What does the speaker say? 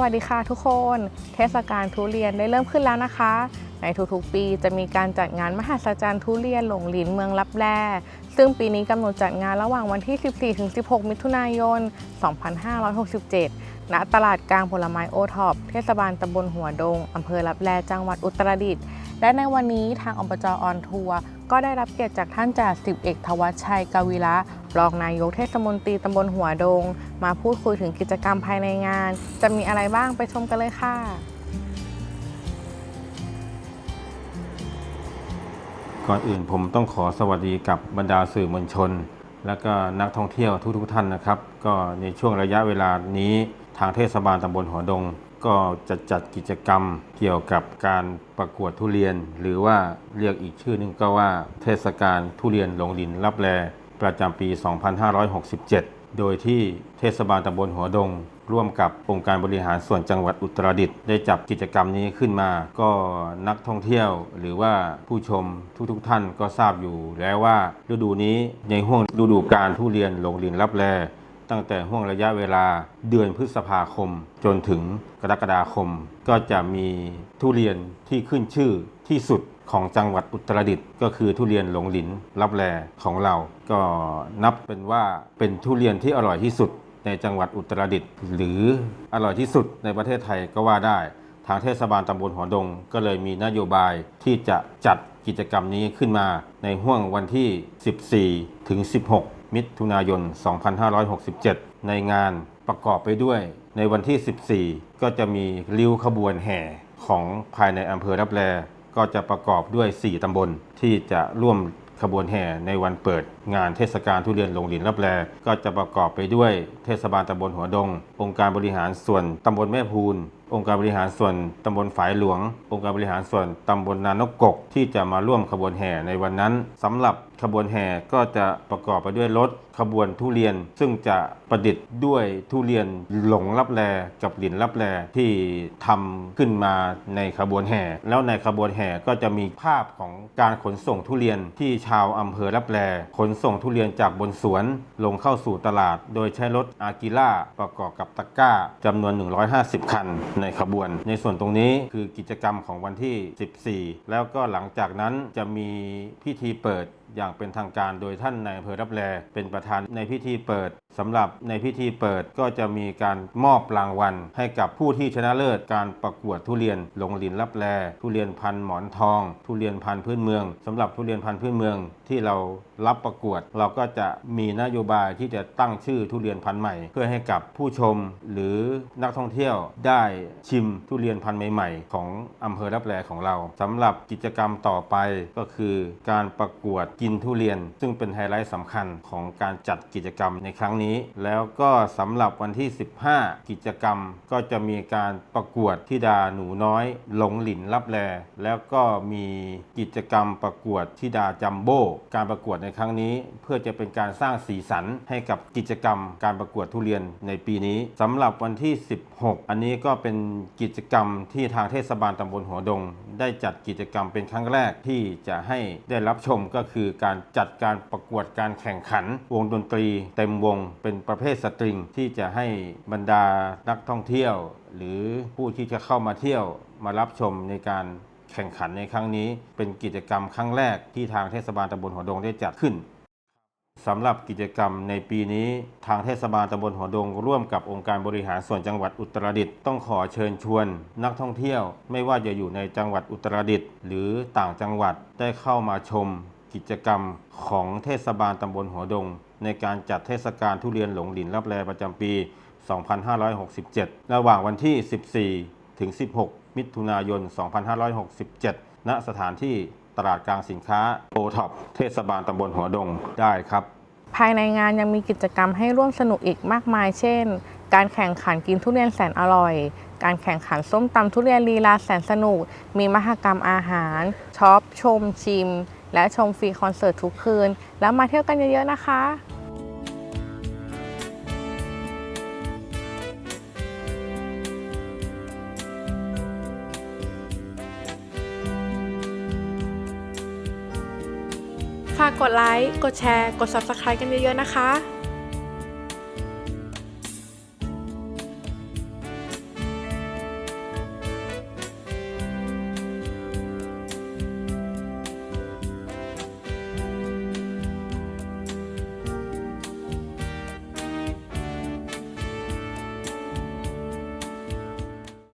วัสดีค่ะทุกคน เทศกาลทุเรียนได้เริ่มขึ้นแล้วนะคะ ในทุกๆปีจะมีการจัดงานมหัศจรรย์ทุเรียนหลงหลินเมืองลับแลซึ่งปีนี้กำหนดจัดงานระหว่างวันที่ 14-16 มิถุนายน 2567 ณ ตลาดกลางผลไม้โอท็อปเทศบาลตำบลหัวดงอำเภอลับแลจังหวัดอุตรดิตถ์และในวันนี้ทางอบจออนทัวร์ก็ได้รับเกียรติจากท่านจ่าสิบเอกทวัชชัยกวิระ รองนายกเทศมนตรีตำบลหัวดง มาพูดคุยถึงกิจกรรมภายในงาน จะมีอะไรบ้างไปชมกันเลยค่ะก่อนอื่นผมต้องขอสวัสดีกับบรรดาสื่อมวลชน และก็นักท่องเที่ยวทุกๆทท่านนะครับ ก็ในช่วงระยะเวลานี้ทางเทศบาลตำบลหัวดง ก็จะจัดกิจกรรมเกี่ยวกับการประกวดทุเรียน หรือว่าเรียกอีกชื่อนึงก็ว่าเทศกาลทุเรียนหลงดินรับแล ประจำปี 2567 โดยที่เทศบาลตำบลหัวดง ร่วมกับองค์การบริหารส่วนจังหวัดอุตรดิตถ์ได้จับกิจกรรมนี้ขึ้นมา ก็นักท่องเที่ยวหรือว่าผู้ชมทุกๆทท่านก็ทราบอยู่แล้วว่าฤดูนี้ในห่วงฤดูการทุเรียนหลงลินรับแลตั้งแต่ห่วงระยะเวลาเดือนพฤษภาคม จนถึงกรกฎาคม ก็จะมีทุเรียนที่ขึ้นชื่อที่สุด ของจังหวัดอุตรดิตถ์ก็คือทุเรียนหลงหลินรับแลของเรา ก็นับเป็นว่าเป็นทุเรียนที่อร่อยที่สุดในจังหวัดอุตรดิตถ์หรืออร่อยที่สุดในประเทศไทยก็ว่าได้ ทางเทศบาลตำบลหัวดง ก็เลยมีนโยบายที่จะจัดกิจกรรมนี้ขึ้นมาในห่วงวันที่ 14 ถึง 16 มิถุนายน 2567 ในงานประกอบไปด้วย ในวันที่ 14 ก็จะมีริ้วขบวนแห่ของภายในอำเภอรับแล ก็จะประกอบด้วย 4 ตำบลที่จะร่วมขบวนแห่ในวันเปิดงานเทศกาลทุเรียนลงหลินรับแลก็จะประกอบไปด้วยเทศบาลตำบลหัวดง องค์การบริหารส่วนตำบลแม่พูนองค์การบริหารส่วนตำบลฝายหลวง องค์การบริหารส่วนตำบลนานกกก ที่จะมาร่วมขบวนแห่ในวันนั้นสำหรับขบวนแห่ก็จะประกอบไปด้วยรถขบวนทุเรียน ซึ่งจะประดิษฐ์ด้วยทุเรียนหลงรับแลกับหลินรับแลที่ทำขึ้นมาในขบวนแห่ แล้วในขบวนแห่ก็จะมีภาพของการขนส่งทุเรียนที่ชาวอำเภอรับแลขนส่งทุเรียนจากบนสวนลงเข้าสู่ตลาด โดยใช้รถอากิล่าประกอบกับตะกร้าจำนวน 150 คันในขบวน ในส่วนตรงนี้คือกิจกรรมของวันที่ 14 แล้วก็หลังจากนั้นจะมีพิธีเปิด อย่างเป็นทางการโดยท่านนายอำเภอรับแลเป็นประธานในพิธีเปิดสำหรับในพิธีเปิดก็จะมีการมอบรางวัล ให้กับผู้ที่ชนะเลิศการประกวดทุเรียนหลงลินรับแลทุเรียนพันธุ์หมอนทอง ทุเรียนพันธุ์พื้นเมืองสำหรับทุเรียนพันธุ์พื้นเมืองที่เรารับประกวด เราก็จะมีนโยบายที่จะตั้งชื่อทุเรียนพันธุ์ใหม่ เพื่อให้กับผู้ชมหรือนักท่องเที่ยวได้ชิมทุเรียนพันธุ์ใหม่ๆ ของอำเภอรับแลของเราสำหรับกิจกรรมต่อไปก็คือการประกวดกินทุเรียน ซึ่งเป็นไฮไลท์สำคัญของการจัดกิจกรรมในครั้งนี้ แล้วก็สำหรับวันที่ 15 กิจกรรมก็จะมีการประกวดธิดาหนูน้อย หลงหลินรับแลแล้วก็มีกิจกรรมประกวดธิดาจัมโบ้การประกวดในครั้งนี้ เพื่อจะเป็นการสร้างสีสันให้กับกิจกรรม การประกวดทุเรียนในปีนี้สำหรับวันที่ 16 อันนี้ก็เป็นกิจกรรมที่ทางเทศบาลตำบลหัวดง ได้จัดกิจกรรมเป็นครั้งแรกที่จะให้ได้รับชมก็คือการจัดการประกวดการแข่งขัน วงดนตรีเต็มวงเป็นประเภทสตริง ที่จะให้บรรดานักท่องเที่ยว หรือผู้ที่จะเข้ามาเที่ยวมารับชมในการแข่งขันในครั้งนี้ เป็นกิจกรรมครั้งแรกที่ทางเทศบาลตำบลหัวดงได้จัดขึ้นสำหรับกิจกรรมในปีนี้ ทางเทศบาลตำบลหัวดง ร่วมกับองค์การบริหารส่วนจังหวัดอุตรดิตถ์ต้องขอเชิญชวน นักท่องเที่ยวไม่ว่าจะอยู่ในจังหวัดอุตรดิตถ์หรือต่างจังหวัดได้เข้ามาชม กิจกรรมของเทศบาลตำบลหัวดง ในการจัดเทศกาลทุเรียนหลงหลินรับแลประจำปี 2567 ระหว่างวันที่ 14 ถึง 16 มิถุนายน 2567 ณ สถานที่ตลาดกลางสินค้าโอท็อปเทศบาลตำบลหัวดงได้ครับ ภายในงานยังมีกิจกรรมให้ร่วมสนุกอีกมากมาย เช่น การแข่งขันกินทุเรียนแสนอร่อย การแข่งขันส้มตำทุเรียนลีลาแสนสนุก มีมหกรรมอาหาร ช็อป ชม ชิม และชมฟรีคอนเสิร์ตทุกคืน แล้วมาเที่ยวกันเยอะๆนะคะฝากกดไลค์ กดแชร์ กด Subscribe กันเยอะๆนะคะ